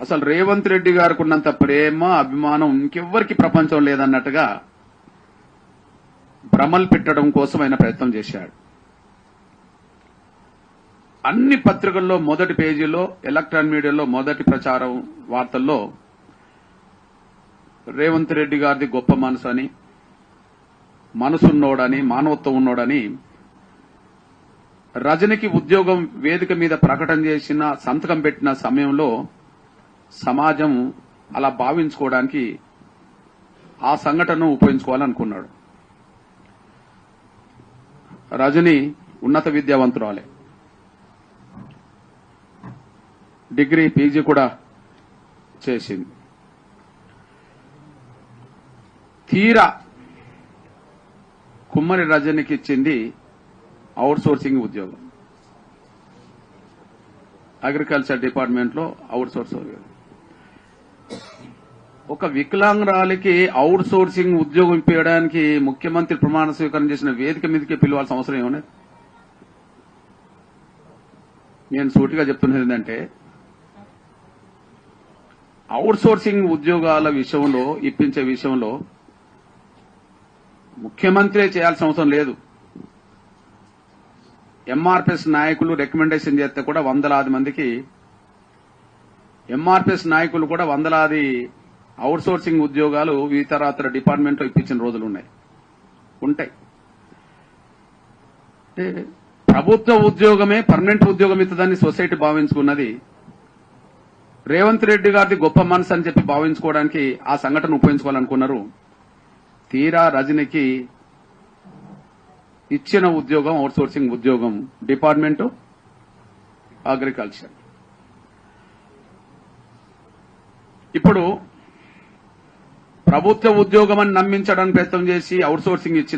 అసలు రేవంత్ రెడ్డి గారికి ఉన్నంత ప్రేమ అభిమానం ఇంకెవ్వరికి ప్రపంచం లేదన్నట్టుగా భ్రమలు పెట్టడం కోసం ఆయన ప్రయత్నం చేశాడు. అన్ని పత్రికల్లో మొదటి పేజీలో ఎలక్ట్రాన్ మీడియాలో మొదటి ప్రచారం వార్తల్లో రేవంత్ రెడ్డి గారిది గొప్ప మనసు అని మనసున్నోడని మానవత్వం ఉన్నోడని రజనికి ఉద్యోగం వేదిక మీద ప్రకటన చేసిన సంతకం పెట్టిన సమయంలో సమాజం అలా భావించుకోవడానికి ఆ సంఘటనను ఉపయోగించుకోవాలనుకున్నాడు. రజని ఉన్నత విద్యావంతురాలే. డిగ్రీ పీజీ కూడా చేసింది. తీరా కుమ్మరి రజనికి ఇచ్చింది అవుట్ సోర్సింగ్ ఉద్యోగం. అగ్రికల్చర్ డిపార్ట్మెంట్లో అవుట్ సోర్స్ ఒక వికలాంగురాలికి అవుట్ సోర్సింగ్ ఉద్యోగం ఇప్పించడానికి ముఖ్యమంత్రి ప్రమాణ స్వీకారం చేసిన వేదిక మీదకే పిలవాల్సిన అవసరం ఏమన్నది నేను సూటిగా చెప్తున్నది ఏంటంటే అవుట్ సోర్సింగ్ ఉద్యోగాల విషయంలో ఇప్పించే విషయంలో ముఖ్యమంత్రి చేయాల్సిన అవసరం లేదు. ఎంఆర్పిఎస్ నాయకులు రికమెండేషన్ చేస్తే కూడా వందలాది మందికి ఎంఆర్పిఎస్ నాయకులు కూడా వందలాది అవుట్ సోర్సింగ్ ఉద్యోగాలు ఇతరత్ర డిపార్ట్మెంట్లో ఇప్పించిన రోజులు ఉన్నాయి ఉంటాయి. అంటే ప్రభుత్వ ఉద్యోగమే పర్మనెంట్ ఉద్యోగం ఇస్తుందని సొసైటీ భావించుకున్నది. రేవంత్ రెడ్డి గారిది గొప్ప మనసు అని చెప్పి భావించుకోవడానికి ఆ సంఘటన ఉపయోగించుకోవాలనుకున్నారు. తీరా రజనికి ఇచ్చిన ఉద్యోగం అవుట్సోర్సింగ్ ఉద్యోగం డిపార్ట్మెంట్ అగ్రికల్చర్. ఇప్పుడు ప్రభుత్వ ఉద్యోగం అని నమ్మించడానికి ప్రయత్నం చేసి అవుట్ సోర్సింగ్ ఇచ్చిన